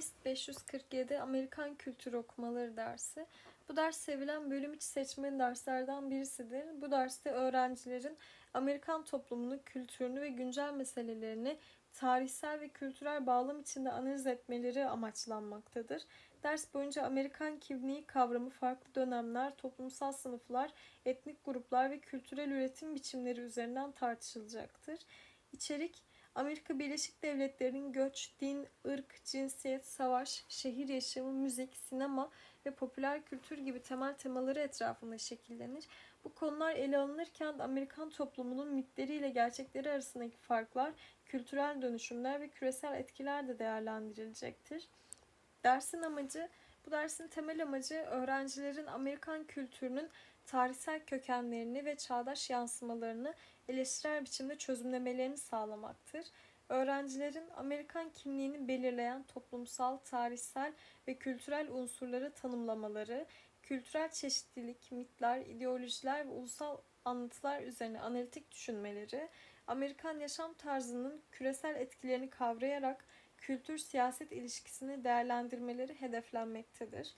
Test 547 Amerikan Kültürü Okumaları dersi. Bu ders sevilen bölüm içi seçmeli derslerden birisidir. Bu derste öğrencilerin Amerikan toplumunu, kültürünü ve güncel meselelerini tarihsel ve kültürel bağlam içinde analiz etmeleri amaçlanmaktadır. Ders boyunca Amerikan kimliği kavramı farklı dönemler, toplumsal sınıflar, etnik gruplar ve kültürel üretim biçimleri üzerinden tartışılacaktır. İçerik Amerika Birleşik Devletleri'nin göç, din, ırk, cinsiyet, savaş, şehir yaşamı, müzik, sinema ve popüler kültür gibi temel temaları etrafında şekillenir. Bu konular ele alınırken Amerikan toplumunun mitleriyle gerçekleri arasındaki farklar, kültürel dönüşümler ve küresel etkiler de değerlendirilecektir. Dersin amacı, bu dersin temel amacı öğrencilerin Amerikan kültürünün tarihsel kökenlerini ve çağdaş yansımalarını eleştirel biçimde çözümlemelerini sağlamaktır. Öğrencilerin Amerikan kimliğini belirleyen toplumsal, tarihsel ve kültürel unsurları tanımlamaları, kültürel çeşitlilik, mitler, ideolojiler ve ulusal anlatılar üzerine analitik düşünmeleri, Amerikan yaşam tarzının küresel etkilerini kavrayarak kültür-siyaset ilişkisini değerlendirmeleri hedeflenmektedir.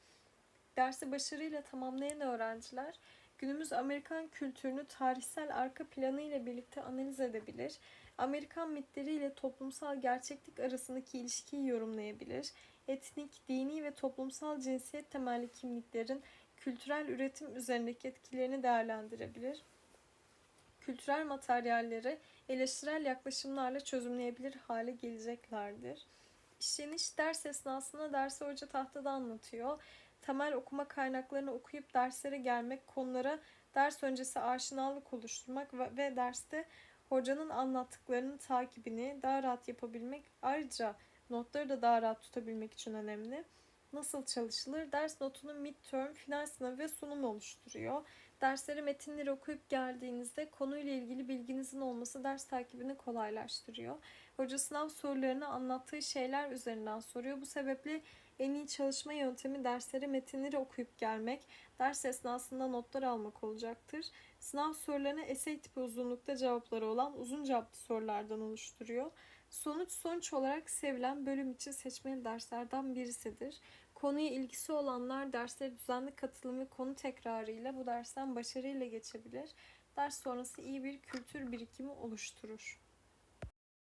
Dersi başarıyla tamamlayan öğrenciler günümüz Amerikan kültürünü tarihsel arka planı ile birlikte analiz edebilir, Amerikan mitleri ile toplumsal gerçeklik arasındaki ilişkiyi yorumlayabilir, etnik, dini ve toplumsal cinsiyet temelli kimliklerin kültürel üretim üzerindeki etkilerini değerlendirebilir, kültürel materyalleri eleştirel yaklaşımlarla çözümleyebilir hale geleceklerdir. İşleniş ders esnasında dersi hoca tahtada anlatıyor temel okuma kaynaklarını okuyup derslere gelmek, konulara ders öncesi aşinalık oluşturmak ve, ve derste hocanın anlattıklarının takibini daha rahat yapabilmek, ayrıca notları da daha rahat tutabilmek için önemli. Nasıl çalışılır? Ders notunun midterm, final sınavı ve sunum oluşturuyor. Dersleri metinleri okuyup geldiğinizde konuyla ilgili bilginizin olması ders takibini kolaylaştırıyor. Hoca sınav sorularını anlattığı şeyler üzerinden soruyor. Bu sebeple en iyi çalışma yöntemi derslere metinleri okuyup gelmek, ders esnasında notlar almak olacaktır. Sınav sorularını essay tipi uzunlukta cevapları olan uzun cevaplı sorulardan oluşturuyor. Sonuç sonuç olarak sevilen bölüm için seçmeli derslerden birisidir. Konuya ilgisi olanlar derslere düzenli katılım ve konu tekrarıyla bu dersten başarıyla geçebilir. Ders sonrası iyi bir kültür birikimi oluşturur.